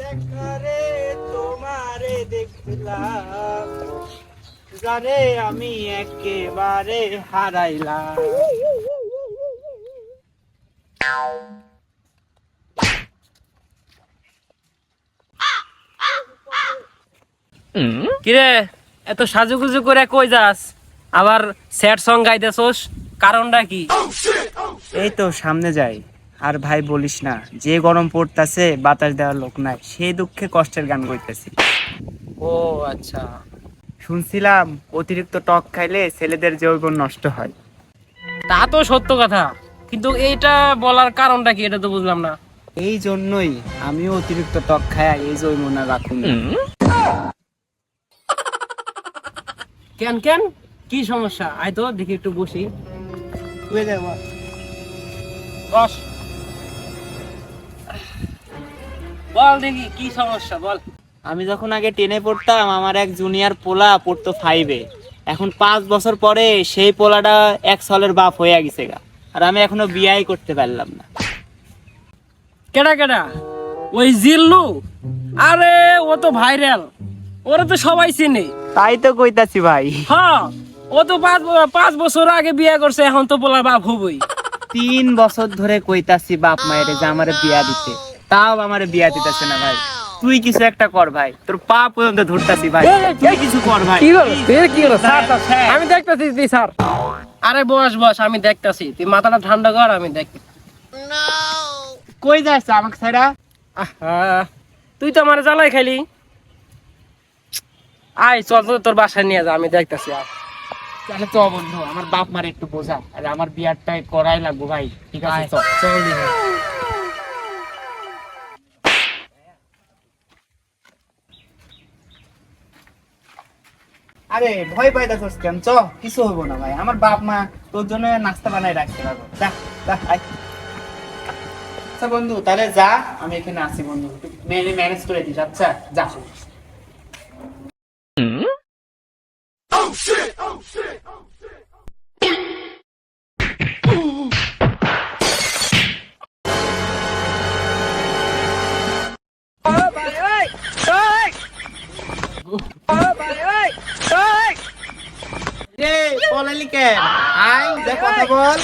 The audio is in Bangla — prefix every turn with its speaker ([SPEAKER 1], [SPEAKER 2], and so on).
[SPEAKER 1] দেখারে তোমারে দেখলাম। যারে আমি একেবারে হারাইলাম।
[SPEAKER 2] কিরে এত সাজুগুজু করে কই যাস? আবার স্যাড সং গাইতেছস কারণটা কি?
[SPEAKER 1] এই তো সামনে যাই। আর ভাই বলিস না যে গরম পড়তাছে বাতাস দেওয়ার লোক নাই সেই দুঃখে কষ্টের গান কইতেছি
[SPEAKER 2] ও আচ্ছা।
[SPEAKER 1] শুনছিলাম অতিরিক্ত টক খাইলে ছেলেদের যৌবন নষ্ট হয়।
[SPEAKER 2] তা তো সত্য কথা কিন্তু এইটা বলার কারণটা কি এটা তো বুঝলাম না।
[SPEAKER 1] এই জন্যই আমিও অতিরিক্ত টক খায়া এই যৌবনা রাখুন।
[SPEAKER 2] কেন কেন? কি সমস্যা? আয় তো দেখি একটু বসি। বস। বল দেখি কি সমস্যা বল।
[SPEAKER 1] আমি যখন আগে টেনে পড়তাম আমার এক জুনিয়র পোলা পড়তো ফাইভে এখন পাঁচ বছর পরে সেই পোলাটা এক সলের বাপ হয়ে গেছে গা। আর আমি এখনও বিয়াই করতে পারলাম না।
[SPEAKER 2] কেডা কেডা? ওই জিল্লু? আরে ও তো ভাইরাল ওরা তো সবাই চিনে।
[SPEAKER 1] তাই তো কইতাছি ভাই।
[SPEAKER 2] হ্যাঁ ও তো পাঁচ বছর আগে বিয়ে করছে এখন তো পোলার বাপ হবই।
[SPEAKER 1] তিন বছর ধরে কইতাছি বাপ মায়ের যে আমারে বিয়া দিতে। তাও আমারে বিয়া দিতেছে না ভাই। তুই কিছু একটা কর ভাই। তোর পা পর্যন্ত ধরতাছি ভাই। তুই কিছু কর ভাই।
[SPEAKER 2] কি হলো? তুই কি হলো? স্যার। আমি দেখতাছি তুই স্যার। আরে বস বস আমি দেখতাছি। তুই মাথাটা ঠান্ডা কর আমি দেখ।
[SPEAKER 1] কই যাস আমাকে ছাড়া
[SPEAKER 2] আহা, তুই তো আমার জ্বালাই খাইলি। আয় চল তোর বাসায় নিয়ে যা আমি দেখতাছি আয়।
[SPEAKER 1] তাহলে তো বন্ধু, আমার বাপ মারে একটু বোঝা আর আমার বিয়ারটাই করাই লাগবো ভাই, ঠিক আছে চল আরে, ভয় পাইতাছস কেন? চ, কিছু হইব না ভাই, আমার বাপ মা তোর জন্য নাস্তা বানাই রাখতে পারব। যা যা আচ্ছা বন্ধু, তাহলে যা, আমি এখানে আসি বন্ধু। মেনে ম্যানেজ করে দিস আচ্ছা যা। পলালি কেন? আই যা বল।